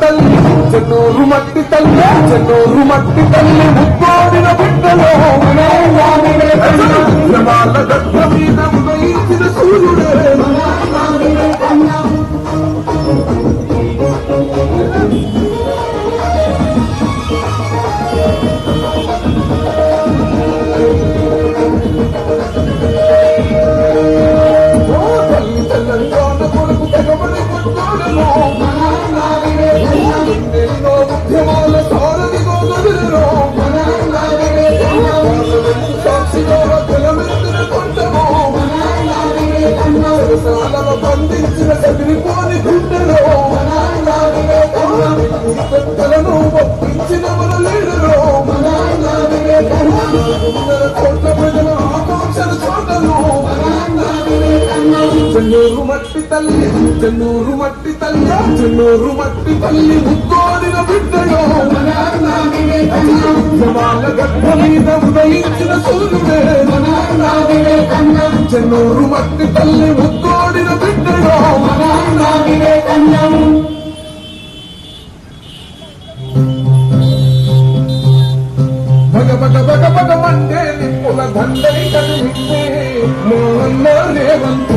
తల్లి చెన్నూరు మట్టి తల్లి చెన్నూరు మట్టి తల్లి ముక్కోడిన బిడ్డలో వినాయ స్వామి మీద సూర్యుడే చెన్నూరు మట్టి తల్లి చెన్నూరు మట్టి తల్లి ముక్కోడిన బిడ్డయో. మీద ఉదయించిన సూర్యుడే. చెన్నూరు మట్టి తల్లి ముక్కోడిన బిడ్డయో. భగవట భగవట మండే నిప్పుల దండై కనిపించే మోహన్న రేవంతు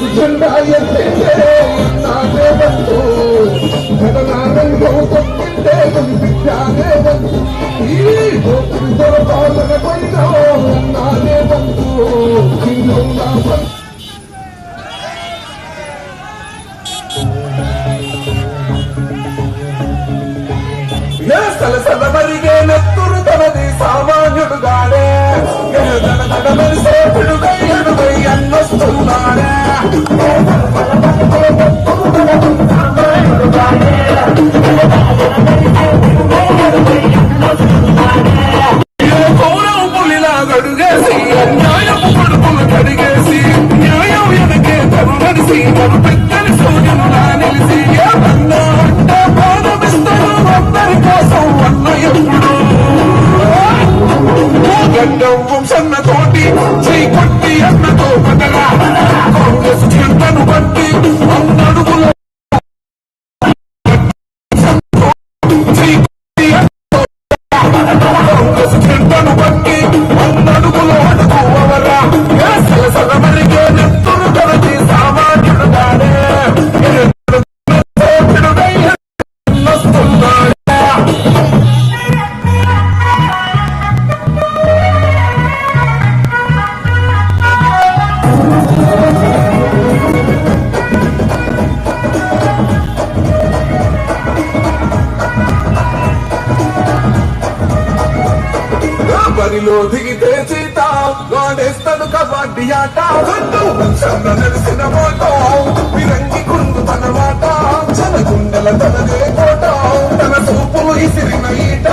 తిరిగిన ఈట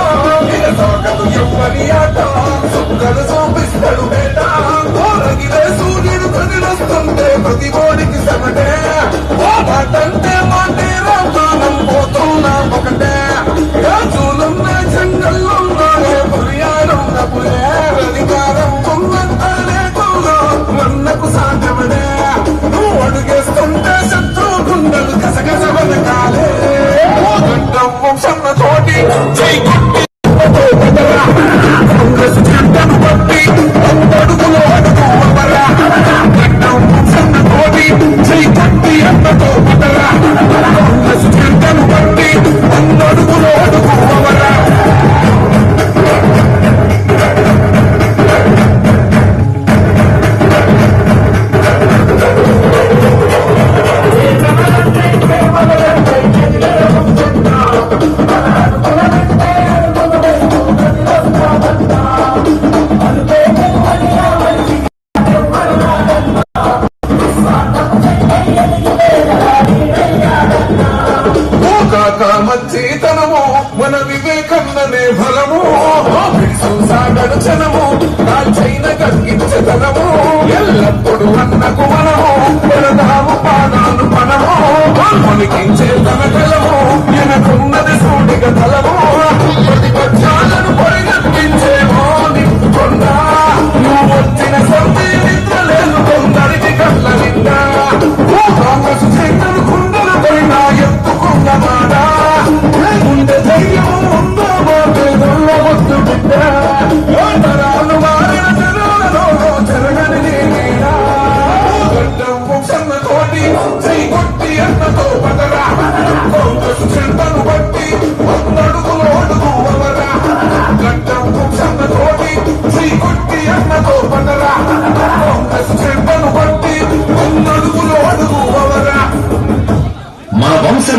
నిల సాగదు ఎవ్వరి ఆట సుక్కలు చూపిస్తాడు బేట తోలగిలే సూర్యుడు కదిలొస్తుంటే ప్రతి గోడికి సమటే మాటంటే మాటే రామానం పోతున్నా మన వివేకన్ననే బలము. సాగడచనము రాజైన గంగించదనము ఎల్లప్పుడు అన్నకు మనము మనదాము పాదాలు మనము. మనకించే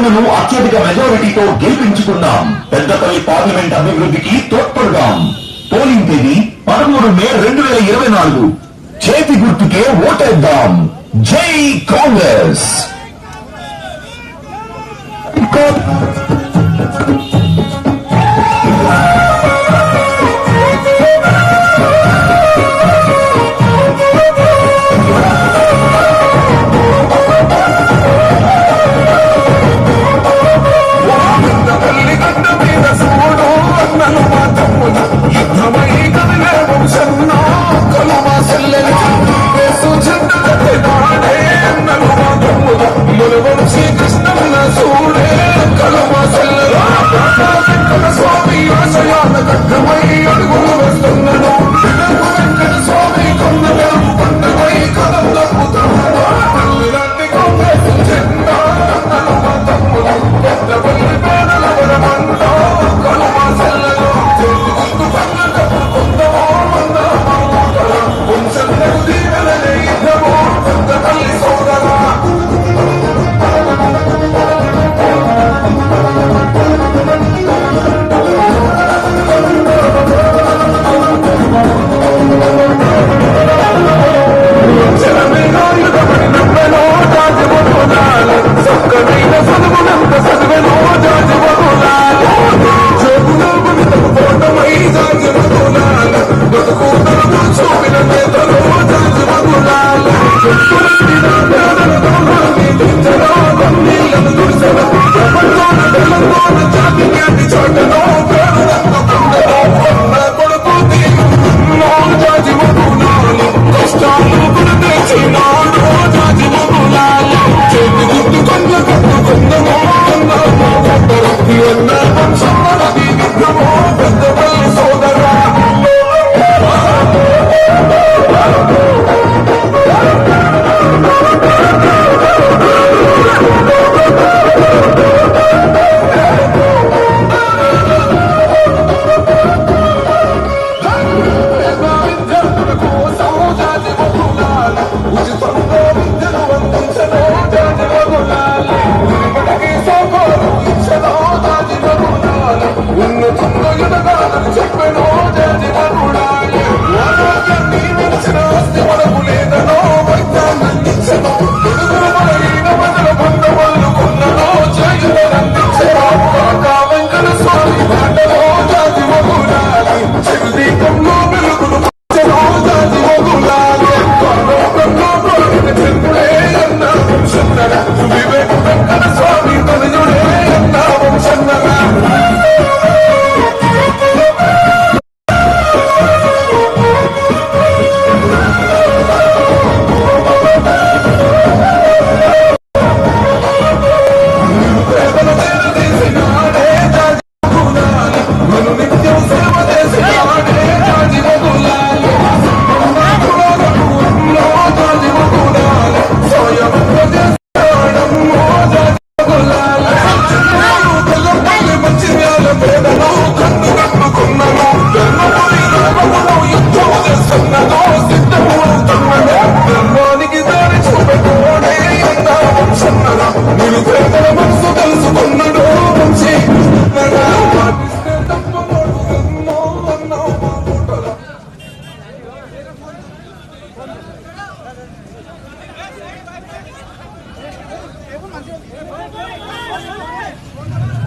ప్రజలను అత్యధిక మెజారిటీతో గెలిపించుకున్నాం పెద్దపల్లి పార్లమెంట్ అభివృద్ధికి తోడ్పడదాం. పోలింగ్ తేదీ పదమూడు మే రెండు వేల ఇరవై నాలుగు. చేతి గుర్తుకే ఓటేద్దాం. జై కాంగ్రెస్!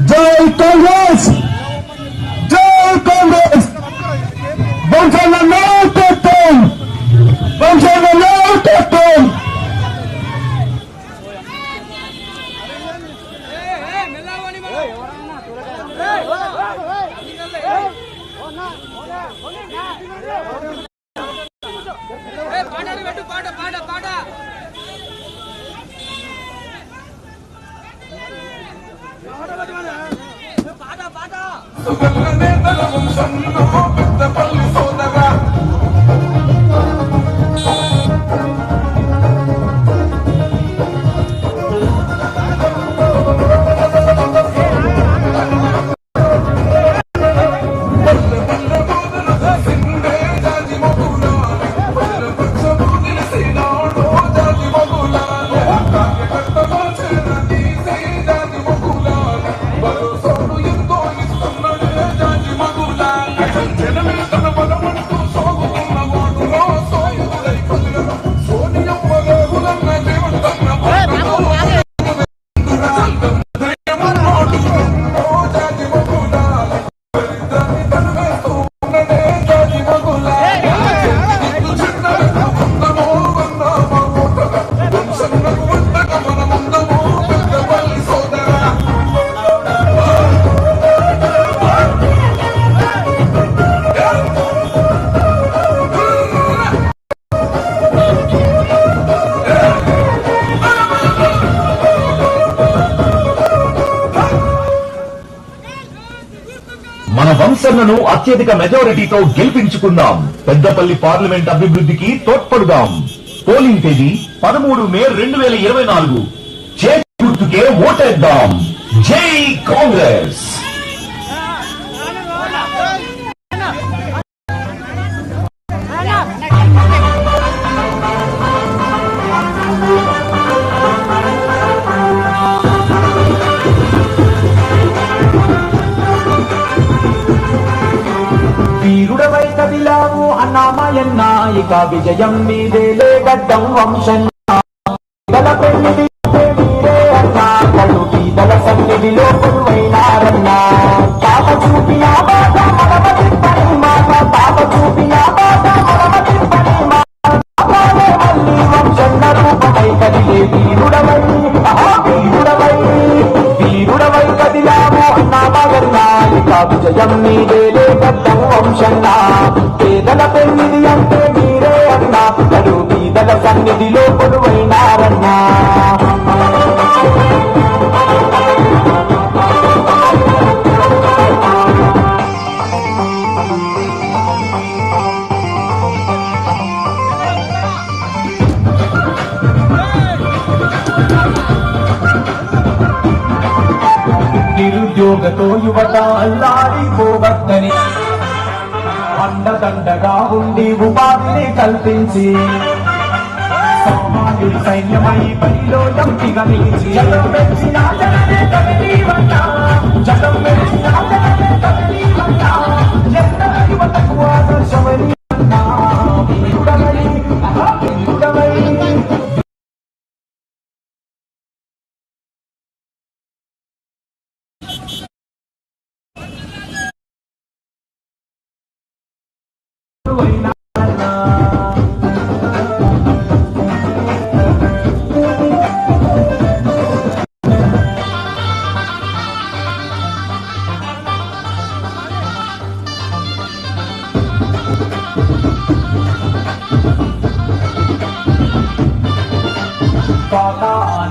জয় কংগ্রেস ఎన్నికలను అత్యధిక మెజారిటీతో గెలిపించుకుందాం. పెద్దపల్లి పార్లమెంట్ అభివృద్ధికి తోడ్పడుదాం. పోలింగ్ తేదీ పదమూడు మే రెండు వేల ఇరవై నాలుగు. చేతి గుర్తుకే ఓటేద్దాం. జై కాంగ్రెస్. విజయం మీదే లేగడ్డం వంశం ఉద్యోగతో యువత అల్లాడిపోవద్దని అండదండగా ఉండి ఉపాధిని కల్పించి సైన్యమై పనిలో ఎంపిక నిలిచి. జగం జగం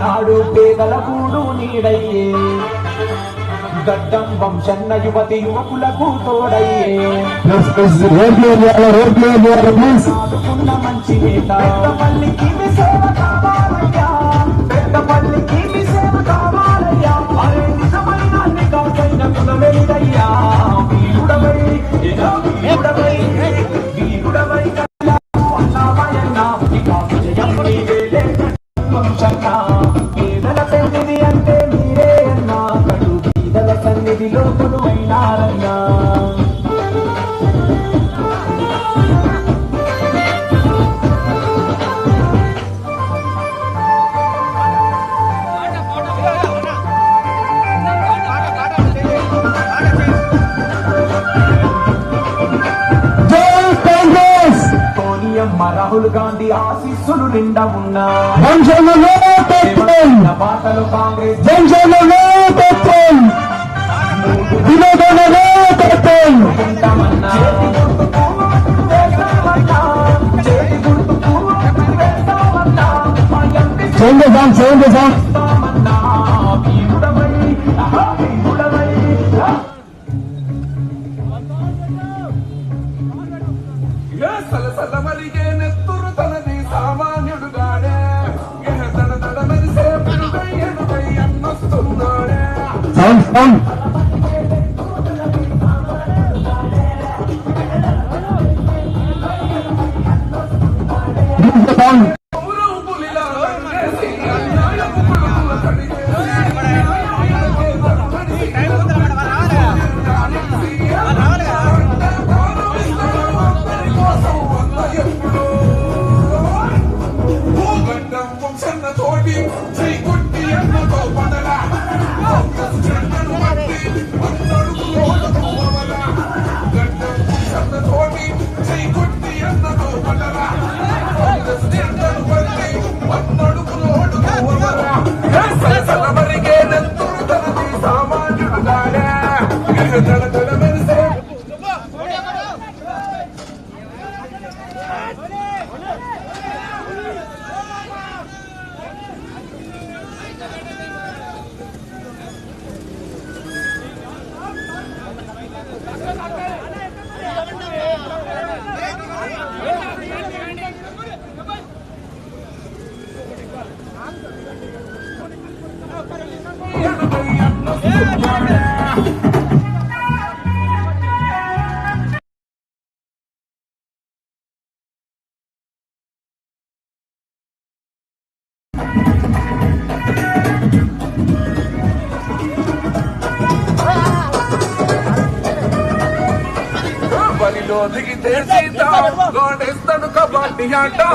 నాడు పేదల కూడు నీడయ్యే. గడ్డం వంశన్న యువతి యువకులకు తోడయ్యే. రోడ్ క్లియర్ చేయాలి రోడ్ క్లియర్ చేయాలి ప్లీజ్ ఏ రాహుల్ గాంధీ ఆశీస్సులు నిండా ఉన్నాయి పాటలు కాంగ్రెస్ చేయండి సాంగ్ చేయండి song సలసలమ sound sound Take good the end of the Yanda.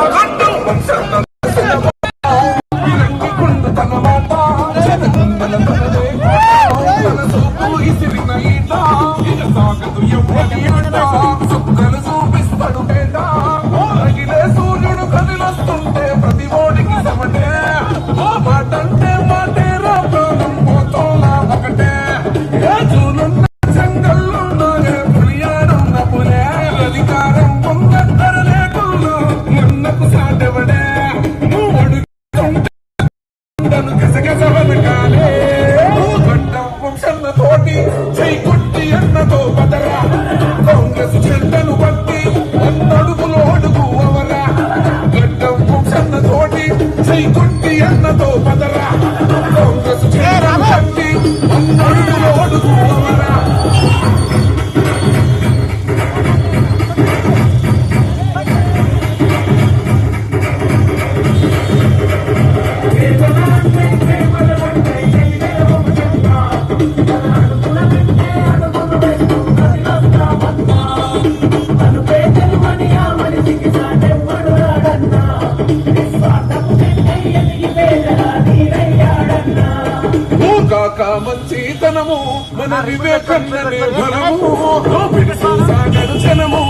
కాక మంచితనము మన వివేకన్ననే బలము. సాగరు జనము